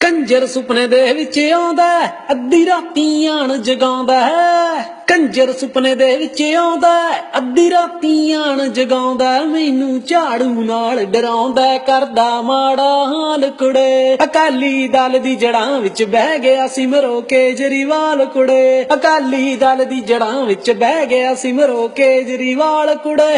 ਕੰਜਰ ਸੁਪਨੇ ਦੇ ਵਿੱਚ ਆਉਂਦਾ ਅੱਧੀ ਰਾਤੀ ਆਣ ਜਗਾਉਂਦਾ ਹੈ। ਕੰਜਰ ਸੁਪਨੇ ਦੇ ਵਿੱਚ ਆਉਂਦਾ ਅੱਧੀ ਰਾਤੀ ਆਣ ਜਗਾਉਂਦਾ ਮੈਨੂੰ ਝਾੜੂ ਨਾਲ ਡਰਾਉਂਦਾ ਕਰਦਾ ਮਾੜਾ ਹਾਲ ਕੁੜੇ। ਅਕਾਲੀ ਦਲ ਦੀ ਜੜਾਂ ਵਿੱਚ ਬਹਿ ਗਿਆ ਸਿਮਰੋ ਕੇਜਰੀਵਾਲ ਕੁੜੇ। ਅਕਾਲੀ ਦਲ ਦੀ ਜੜਾਂ ਵਿੱਚ ਬਹਿ ਗਿਆ ਸਿਮਰੋ ਕੇਜਰੀਵਾਲ ਕੁੜੇ।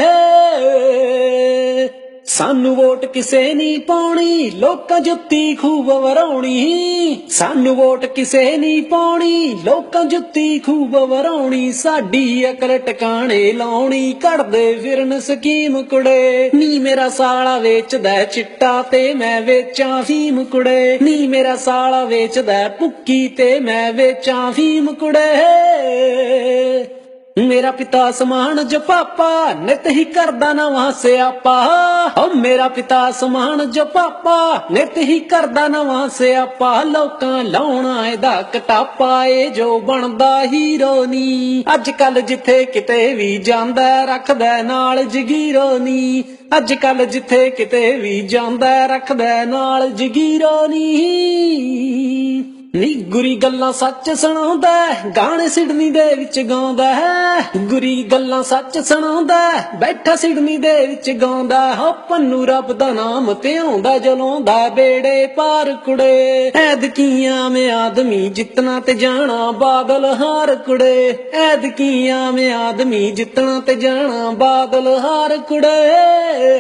ਸਾਨੂੰ ਵੋਟ ਕਿਸੇ ਨਹੀਂ ਪਾਉਣੀ, ਲੋਕਾਂ ਜੁੱਤੀ ਖੂਬ ਵਰਾਉਣੀ। ਸਾਨੂੰ ਵੋਟ ਕਿਸੇ ਨਹੀਂ ਪਾਉਣੀ, ਲੋਕਾਂ ਜੁੱਤੀ ਖੂਬ ਵਰਾਉਣੀ, ਸਾਡੀ ਅਕਲ ਟਿਕਾਣੇ ਲਾਉਣੀ ਕੱਢਦੇ ਫਿਰਨ ਸਕੀਮ ਕੁੜੇ। ਨੀ ਮੇਰਾ ਸਾਲਾ ਵੇਚਦਾ ਚਿੱਟਾ ਤੇ ਮੈਂ ਵੇਚਾਂ ਫੀਮ ਕੁੜੇ। ਨੀ ਮੇਰਾ ਸਾਲਾ ਵੇਚਦਾ ਹੈ ਭੁੱਕੀ ਤੇ ਮੈਂ ਵੇਚਾਂ ਫੀਮ ਕੁੜੇ। ਮੇਰਾ ਪਿਤਾ ਸਮਾਨ ਜੋ ਪਾਪਾ ਨਿਤ ਹੀ ਕਰਦਾ ਨਵਾਂ ਸਿਆਪਾ। ਓ ਮੇਰਾ ਪਿਤਾ ਸਮਾਨ ਜੋ ਪਾਪਾ ਨਿਤ ਹੀ ਕਰਦਾ ਨਵਾਂ ਸਿਆਪਾ, ਲੋਕਾਂ ਲਾਉਣਾ ਇਹਦਾ ਕਟਾਪਾ, ਏ ਜੋ ਬਣਦਾ ਹੀਰੋ ਨੀ। ਅੱਜ ਕੱਲ ਜਿੱਥੇ ਕਿਤੇ ਵੀ ਜਾਂਦਾ, ਰੱਖਦਾ ਨਾਲ ਜਗੀਰੋ ਨੀ। ਅੱਜ ਕੱਲ ਜਿੱਥੇ ਕਿਤੇ ਵੀ ਜਾਂਦਾ, ਰੱਖਦਾ ਨਾਲ ਜਗੀਰੋ ਨੀ। ਨੀ ਗੁਰੀ ਗੱਲਾਂ ਸੱਚ ਸੁਣਾਉਂਦਾ ਗਾਣੇ ਸਿਡਨੀ ਦੇ ਵਿੱਚ ਗਾਉਂਦਾ ਹੈ। ਗੁਰੀ ਗੱਲਾਂ ਸੱਚ ਸੁਣਾਉਂਦਾ ਬੈਠਾ ਸਿਡਨੀ ਦੇ ਵਿੱਚ ਗਾਉਂਦਾ ਹੋ। ਪੰਨੂ ਰੱਬ ਦਾ ਨਾਮ ਤੇ ਆਉਂਦਾ ਜਲਾਉਂਦਾ ਬੇੜੇ ਪਾਰ ਕੁੜੇ। ਐਦਕੀਆਂ ਮੈਂ ਆਦਮੀ ਜਿੱਤਣਾ ਤੇ ਜਾਣਾ, ਬਾਦਲ ਹਾਰ ਕੁੜੇ। ਐਦਕੀਆਂ ਮੈਂ ਆਦਮੀ ਜਿੱਤਣਾ ਤੇ ਜਾਣਾ, ਬਾਦਲ ਹਾਰ ਕੁੜੇ।